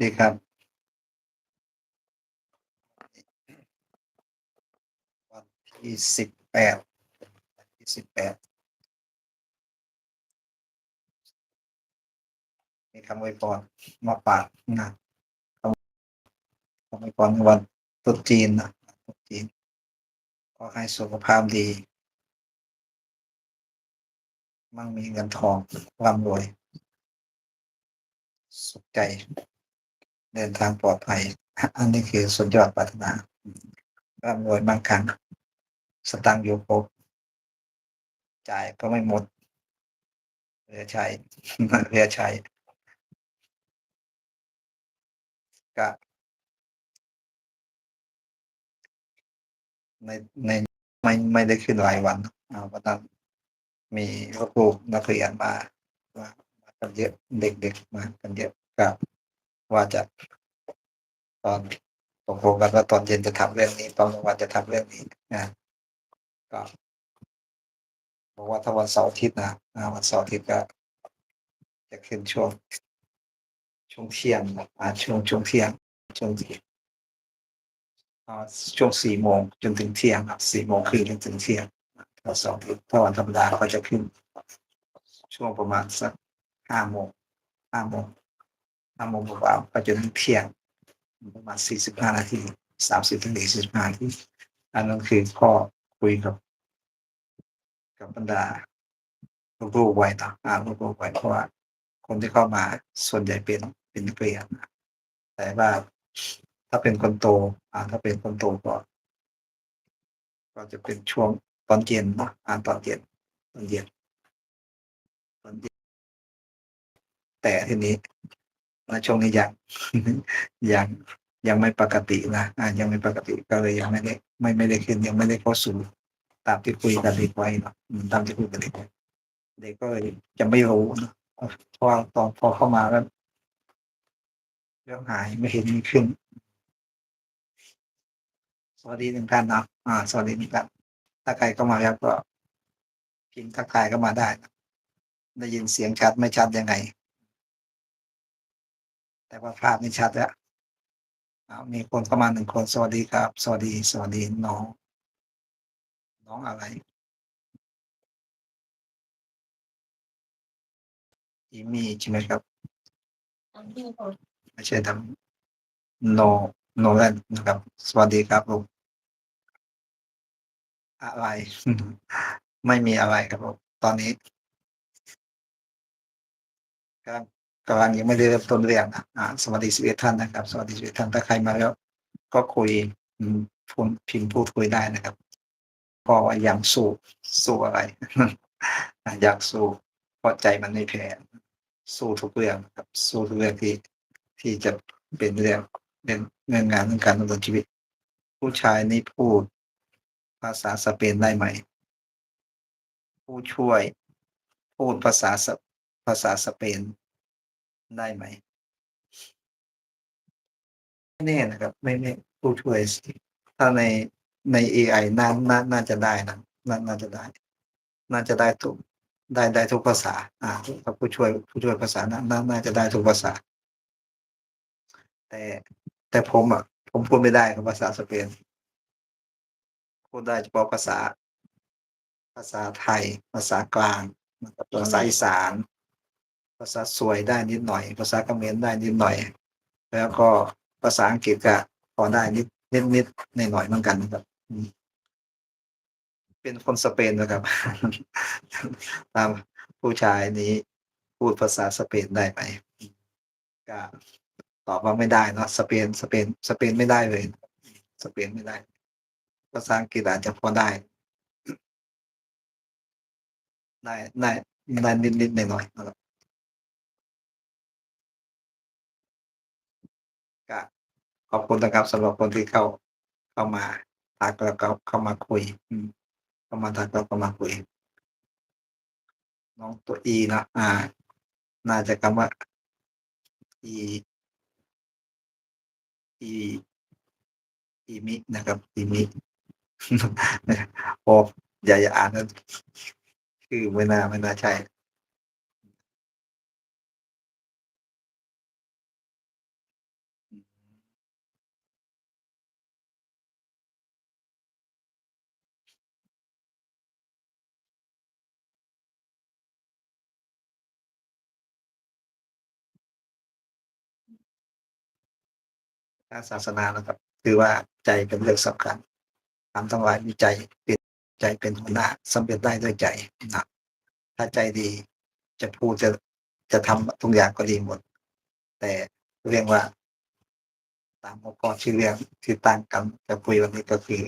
ดีครับวันที่สิบแปดวันที่สิบแปดมีคำอวยพรมาฝากนะคำคำอวยพรในวันตรุษจีนนะตรุษจีนขอให้สุขภาพดี มั่งมีเงินทองร่ำรวย สุขใจ เดินทางปลอดภัย อันนี้คือสุดยอดปรารถนาร่ำรวยบางครั้งสตังค์อยู่ครบจ่ายก็ไม่หมดเหลือใช้เหลือใช้ก็ในในไม่ไม่ได้ขึ้นรายวันอ่าวันนั้นมีลูกนักเรียนมามากันเยอะเด็กๆมากันเยอะก็ ว่าจะตอนตกลงกันว่าตอนเย็นจะทำเรื่องนี้ ตอนกลางวันจะทำเรื่องนี้นะก็บอกว่าถ้าวันเสาร์อาทิตย์นะวันเสาร์อาทิตย์ก็จะขึ้นช่วงช่วงเที่ยงอ่าช่วงช่วงเที่ยงช่วงที่ช่วงสี่โมงจนถึงเที่ยงครับสี่โมงครึ่งจนถึงเที่ยงถ้าเสาร์อาทิตย์ถ้าวันธรรมดาก็จะขึ้น ช่วงประมาณสักห้าโมงห้าโมง ห้าโมงกว่าๆก็จนถึงเที่ยงประมาณสี่สิบห้านาทีสามสิบถึงสี่สิบห้านาทีอันนั้นคือข้อคุยกับ กับบรรดาลูกๆไว้ต่ออ่าลูกๆไว้เพราะว่าคนที่เข้ามาส่วนใหญ่เป็นเป็นนักเรียนแต่ว่าถ้าเป็นคนโตอ่าถ้าเป็นคนโตก็ก็จะเป็นช่วงตอนเย็นนะอ่านตอนเย็นตอนเย็นตอนเย็นแต่ทีนี้ ในช่วงนี้ยังยังยังไม่ปกตินะอ่ายังไม่ปกติก็เลยยังไม่ได้ไม่ไม่ได้ขึ้นยังไม่ได้เข้าสู่ตามที่คุยกับเด็กไว้เนาะตามที่คุยกับเด็กไว้เด็กก็เลยจะไม่รู้เนะพราะตอนพอเข้ามาก็เรื่องหายไม่เห็นมีขึ้น สวัสดีหนึ่งท่านเนาะอ่า สวัสดีหนึ่งท่านถ้าใครเข้ามาแล้วก็พิมพ์ทักทายเข้ามาได้นะได้ยินเสียงชัดไม่ชัดยังไง แต่ว่าภาพนี่ชัดแล้วมีคนเข้ามาณหนึ่งคนสวัสดีครับ สวัสดี สวัสดีน้อง น้องอะไรอีมีใช่ไหมครับไม่ใช่ทำโนโนแลนนะครับ สวัสดีครับผมอะไร ไม่มีอะไรครับผมตอนนี้กำลัง กำลังยังไม่ได้เริ่มต้นเรื่องนะอ่าสวัสดีสิบเอ็ดท่านนะครับ สวัสดีสิบเอ็ดท่านถ้าใครมาแล้ว ก็คุยพูดพิมพ์พูดคุยได้นะครับเพราะว่ายังสู้สู้อะไรอยากสู้เพราะใจมันไม่แพ้สู้ทุกเรื่องนะครับ สู้ทุกเรื่องที่ที่จะเป็นเรื่องเรื่องเรื่องงานเรื่องการดำเนินชีวิต ผู้ชายนี่พูดภาษาสเปนได้ไหม ผู้ช่วยพูดภาษาภาษาสเปน ได้ไหมไม่แน่นะครับ ไม่ไม่ผู้ช่วยถ้าในใน AI น่าน่าน่าจะได้นะน่าน่าจะได้ น่าจะได้ทุกได้ได้ทุกภาษา อ่าถ้าผู้ช่วยผู้ช่วยภาษาน่าน่าน่าจะได้ทุกภาษา แต่แต่ผมอะ ผมพูดไม่ได้ครับภาษาสเปนพูดได้เฉพาะภาษา ภาษาไทย ภาษากลางภาษาอีสาน ภาษาสวยได้นิดหน่อย ภาษาเขมรได้นิดหน่อย แล้วก็ภาษาอังกฤษก็พอได้นิดนิดนิดหน่อยหน่อยเหมือนกันนะครับเป็นคนสเปนนะครับ ตามผู้ชายนี้พูดภาษาสเปนได้ไหมก็ตอบว่าไม่ได้เนาะสเปนสเปนสเปนไม่ได้เลย สเปนไม่ได้ ภาษาอังกฤษอาจจะพอได้ได้ได้ได้นิดนิดหน่อยหน่อยนะครับก็ข อบคุณนะครับสำหรับคนที่เข้าเข้ามาทักแล้วก็เข้ามาคุยเข้ามาทักแล้วก็มาคุย น้องตัวอีนะอ่า น่าจะคำว่าอีอีอีมินะครับอีมิโอ้อย่าอย่าอ่านนะคือไม่น่าไม่น่าใช่างศาสนานะครับ คือว่าใจเป็นเรื่องสำคัญทำทั้งหลายมีใจเป็นใจเป็นหัวหน้าสำเร็จได้ด้วยใจนะถ้าใจดีจะพูดจะจะทำทุกอย่างก็ดีหมด แต่เรื่องว่า ตามหัวข้อชื่อเรื่องที่ตั้งกันจะคุยวันนี้ก็คือ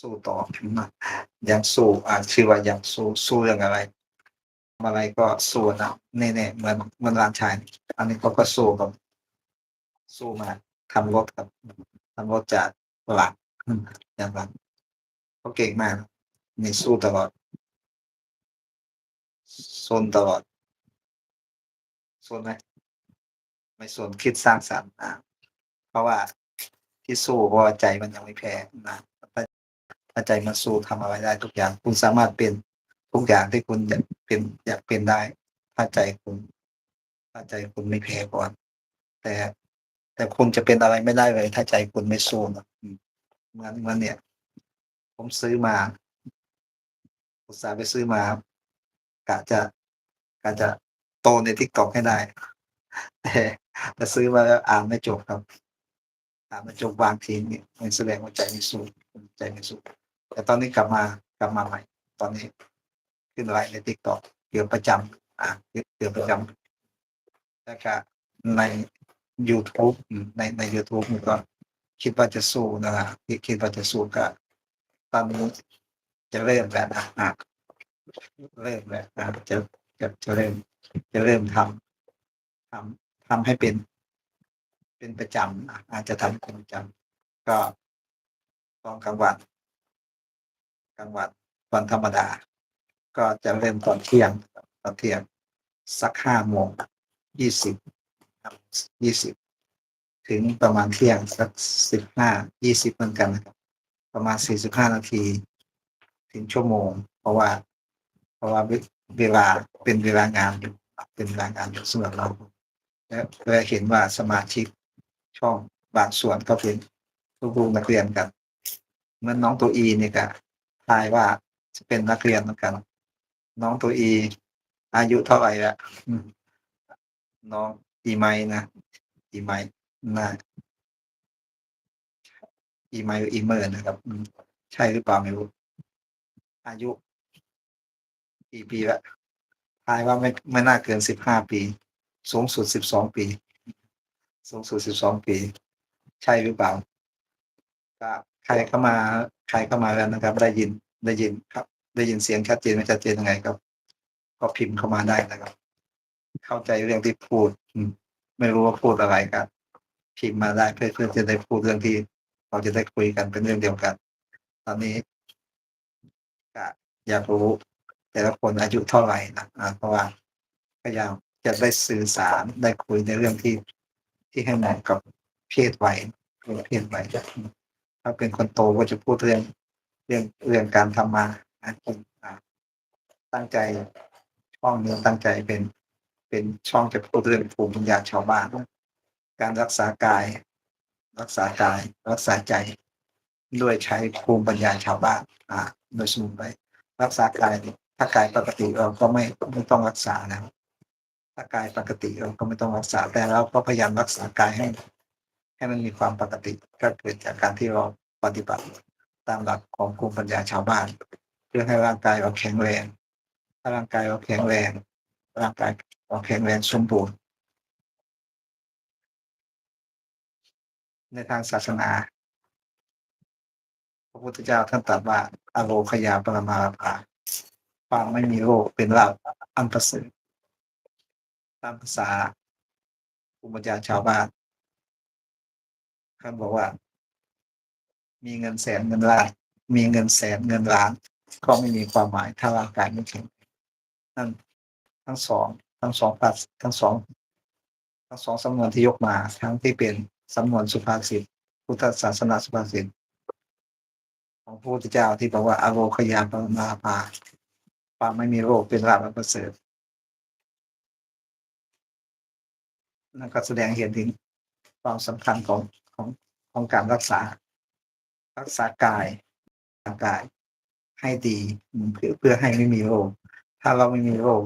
สู้ต่อนะยังสู้อ่าชื่อว่ายังสู้สู้เรื่องอะไรอะไรก็สู้นะแน่ๆเหมือนเหมือนหลานชาย อันนี้เขาก็สู้กับ สู้มาทำรถกับทำรถจากหลักอย่างหลักเขาเก่งมากนี่สู้ตลอดซนตลอดซนไหมไม่ซนคิดสร้างสรรค์อ่าเพราะว่าที่สู้เพราะใจมันยังไม่แพ้นะถ้าใจมันสู้ทำอะไรได้ทุกอย่าง คุณสามารถเป็นทุกอย่างที่คุณอยากเป็นอยากเป็นได้ ถ้าใจคุณถ้าใจคุณไม่แพ้ก่อน แต่ แต่คุณจะเป็นอะไรไม่ได้เลย ถ้าใจคุณไม่สู้นะเหมือนเหมือนเนี่ย ผมซื้อมาอุตส่าห์ไปซื้อมากะจะกะจะโตในทิกตอกให้ได้ แต่แต่ซื้อมาแล้วอ่านไม่จบครับ อ่านไม่จบบางทีนี่มันแสดงว่าใจไม่สู้ใจไม่สู้แต่ตอนนี้กลับมากลับมาใหม่ ตอนนี้ขึ้นไลฟ์ในทิกตอกเกือบประจำอ่าเกือบประจำแล้วก็ใน YouTube ในใน YouTube นี่ก็คิดว่าจะสู้นะฮะคิดคิดว่าจะสู้กับตอนนี้จะเริ่มแล้วนะอะเริ่มแล้วนะจะจะจะเริ่ม จะเริ่มทำทำทำให้เป็น เป็นประจำอาจจะทำเป็นประจำก็ตอนกลางวันกลางวันวันธรรมดา ก็จะเริ่มตอนเที่ยงตอนเที่ยงสักห้าโมงยี่สิบ ครับยี่สิบถึงประมาณเที่ยงสักสิบห้ายี่สิบเหมือนกันนะครับ ประมาณสี่สิบห้านาที ถึงชั่วโมง เพราะว่า เพราะว่าเวลาเป็นเวลางานอยู่เป็นเวลางานอยู่สำหรับเรา และและเห็นว่าสมาชิกช่องบางส่วนก็เป็นลูกนักเรียนกันเหมื่อนน้องตัวอีเนี่ยก็ทายว่าจะเป็นนักเรียนเหมือนกัน น้องตัวอี อายุเท่าไหร่ละน้อง อีไมนะอีไมนะอีไมอีเมอร์นะครับ ใช่หรือเปล่าไม่รู้ อายุกี่ปีละทายว่าไม่ไม่น่าเกินสิบห้าปี สูงสุดสิบสองปี สูงสุดสิบสองปี ใช่หรือเปล่าก็ใครเข้ามาใครเข้ามาแล้วนะครับ ได้ยินได้ยินครับ ได้ยินเสียงชัดเจนไม่ชัดเจนยังไงครับ ก็พิมพ์เข้ามาได้นะครับ เข้าใจเรื่องที่พูดไม่รู้ว่าพูดอะไรกันพิมพ์มาได้เพื่อเพื่อจะได้พูดเรื่องที่เราจะได้คุยกันเป็นเรื่องเดียวกัน ตอนนี้ก็อยากรู้ แต่ละคนอายุเท่าไหร่นะเพราะว่าพยายามจะได้สื่อสารได้คุยในเรื่องที่ที่ให้เหมาะกับเพศวัยเพศวัยถ้าเป็นคนโตก็จะพูดเรื่องเรื่องเรื่องการทำมาหากินอ่าตั้งใจช่องนี้ตั้งใจเป็น เป็นช่องจะพูดเรื่องภูมิปัญญาชาวบ้านการรักษากาย รักษากาย รักษาใจ ด้วยใช้ภูมิปัญญาชาวบ้านอ่าโดยสมุนไพรรักษากายถ้ากายปกติเราก็ไม่ไม่ต้องรักษานะถ้ากายปกติเราก็ไม่ต้องรักษาแต่เราก็พยายามรักษากายให้ ให้มันมีความปกติก็เกิดจากการที่เราปฏิบัติตามหลักของภูมิปัญญาชาวบ้าน เพื่อให้ร่างกายเราแข็งแรงถ้าร่างกายเราแข็งแรงร่างกาย แข็งแรงสมบูรณ์ ในทางศาสนา พระพุทธเจ้าท่านตรัสว่าอโลคยาปรมาภาความไม่มีโรคเป็นลาภอันประเสริฐตามภาษาภูมิปัญญาชาวบ้านท่านบอกว่า มีเงินแสนเงินล้าน มีเงินแสนเงินล้าน ก็ไม่มีความหมายถ้าร่างกายไม่แข็งนั่นทั้งสอง ทั้งสองปัสทั้งสองทั้งสองสำนวนที่ยกมา ทั้งที่เป็นสำนวนสุภาษิตพุทธศาสนาสุภาษิตของพระพุทธเจ้าที่บอกว่าอโลคยาปรมาภาความไม่มีโรคเป็นลาภประเสริฐนั่นก็แสดงเห็นถึงความสำคัญของของของการรักษา รักษากายร่างกายให้ดีเพื่อเพื่อให้ไม่มีโรค ถ้าเราไม่มีโรค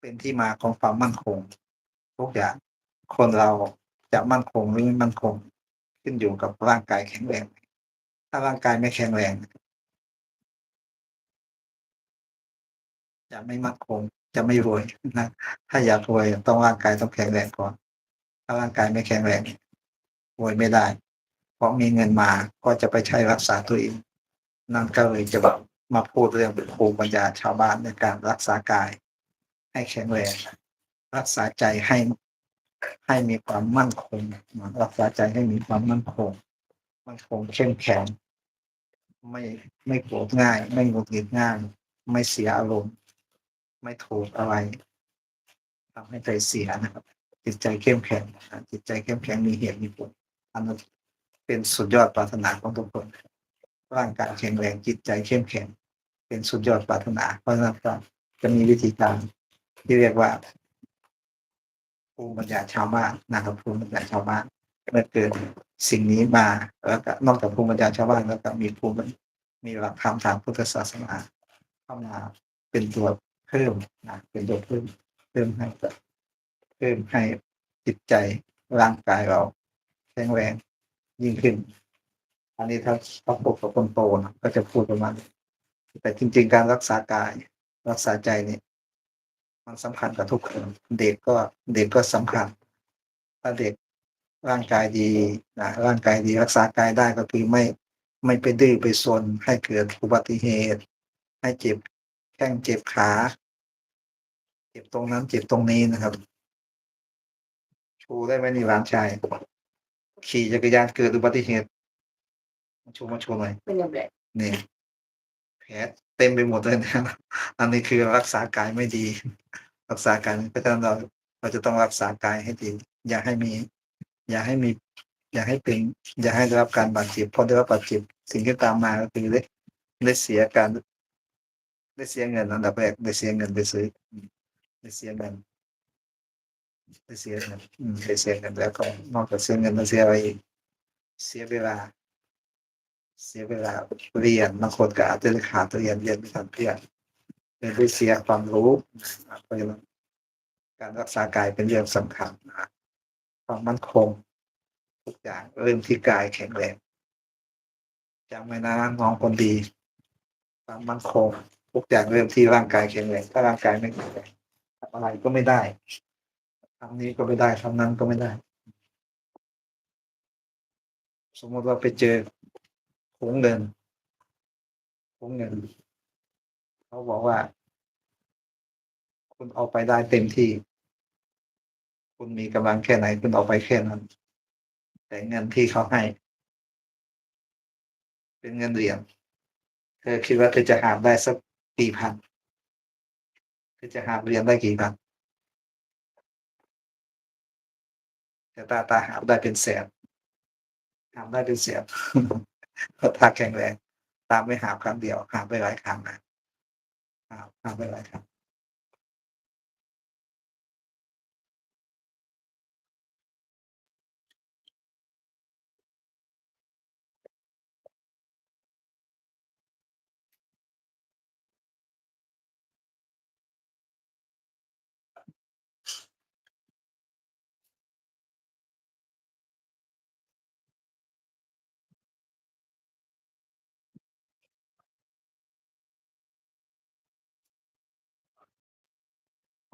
เป็นที่มาของความมั่นคง ทุกอย่างคนเราจะมั่นคงหรือไม่มั่นคง ขึ้นอยู่กับร่างกายแข็งแรง ถ้าร่างกายไม่แข็งแรง จะไม่มั่นคงจะไม่รวยนะถ้าอยากรวยต้องร่างกายต้องแข็งแรงก่อน ถ้าร่างกายไม่แข็งแรงรวยไม่ได้ เพราะมีเงินมาก็จะไปใช้รักษาตัวเองนั่นก็เลยจะแบบมาพูดเรื่องภูมิปัญญาชาวบ้านในการรักษากาย ให้แข็งแรง รักษาใจให้ให้มีความมั่นคงรักษาใจให้มีความมั่นคง มั่นคงเข้มแข็ง ไม่ไม่โกรธง่าย ไม่หงุดหงิดง่าย ไม่เสียอารมณ์ ไม่ถูกอะไรทำให้ใจเสียนะครับ จิตใจเข้มแข็งจิตใจเข้มแข็งมีเหตุมีผลอันนั้นเป็นสุดยอดปรารถนาของทุกคน ร่างกายแข็งแรงจิตใจเข้มแข็ง เป็นสุดยอดปรารถนาเพราะฉะนั้นก็จะมีวิธีการ ที่เรียกว่าภูมิปัญญาชาวบ้านนะครับภูมิปัญญาชาวบ้านเมื่อเกิดสิ่งนี้มาแล้วก็นอกจากภูมิปัญญาชาวบ้านแล้วก็มีภูมิมีหลักธรรมทางพุทธศาสนาเข้ามาเป็นตัวเพิ่มนะเป็นตัวเพิ่มเพิ่มให้เพิ่มให้จิตใจร่างกายเราแข็งแรงยิ่งขึ้น อันนี้ถ้าถ้าพบกับคนโตนะก็จะพูดประมาณนี้แต่จริง ๆ การรักษากายรักษาใจนี่ มันสำคัญกับทุกคนเด็กก็เด็กก็สำคัญ ถ้าเด็กร่างกายดีนะร่างกายดีรักษากายได้ก็คือไม่ไม่ไปดื้อไปซนให้เกิดอุบัติเหตุ ให้เจ็บแข้งเจ็บขา เจ็บตรงนั้นเจ็บตรงนี้นะครับ ชูได้ไหมนี่หลานชาย ขี่จักรยานเกิดอุบัติเหตุมาชูมาชูหน่อยเป็นยังไงนี่แผล เต็มไปหมดเลยนะอันนี้คือรักษากายไม่ดี รักษากายเพราะฉะนั้นเราเราจะต้องรักษากายให้ดี อย่าให้มี อย่าให้มี อย่าให้เป็น อย่าให้ได้รับการบาดเจ็บพอได้รับบาดเจ็บสิ่งที่ตามมาก็คือได้ได้เสียการ ได้เสียเงินอันดับแรกได้เสียเงินไปซื้อได้เสียเงินได้เสียเงินได้เสียเงินแล้วก็นอกจากเสียเงินแล้วเสียอะไรเสียเวลา เสียเวลาเรียนบางคนก็อาจจะขาดเรียนเรียนไม่ทันเพื่อนเรียนได้เสียความรู้นะครับเพราะฉะนั้นการรักษากายเป็นเรื่องสำคัญนะความมั่นคงทุกอย่างเริ่มที่กายแข็งแรงจำไว้นะน้องคนดีความมั่นคงทุกอย่างเริ่มที่ร่างกายแข็งแรงถ้าร่างกายไม่แข็งแรงทำอะไรก็ไม่ได้ทำนี้ก็ไม่ได้ทำนั้นก็ไม่ได้ สมมติว่าไปเจอ ถุงเงินถุงเงิน เขาบอกว่า คุณเอาไปได้เต็มที่ คุณมีกำลังแค่ไหน คุณเอาไปแค่นั้น แต่เงินที่เขาให้ เป็นเงินเหรียญเธอคิดว่าเธอจะหาได้สักกี่พันเธอจะหาเหรียญได้กี่พันแต่ตาตาหาได้เป็นแสนหาได้เป็นแสน ก็ถ้าแข็งแรง ตามไปหาครั้งเดียวหาไปหลายครั้งนะหาหาไปหลายครั้ง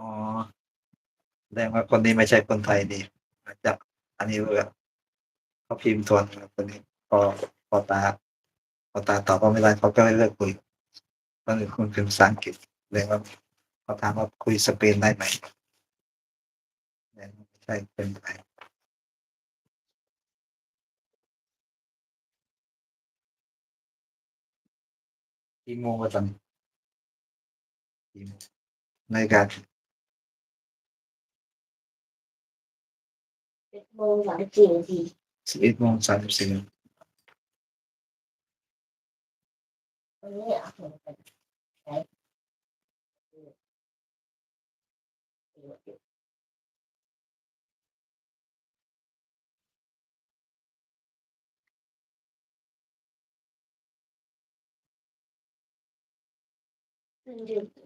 อ๋อแสดงว่าคนนี้ไม่ใช่คนไทยดีจากอันนี้เรือเขาพิมพ์ทวนครับคนนี้พอพอตาพอตาตอบว่าไม่ได้เขาก็เลยเลิกคุยก็เลยคุณพิมพ์ภาษาอังกฤษเลยว่าเขาถามว่าคุยสเปนได้ไหมไม่ใช่เป็นไทยกี่โมงกันตอนนี้กี่โมงในการเจ็ดโมงสา มสิบสี่นาทีสิบเอ็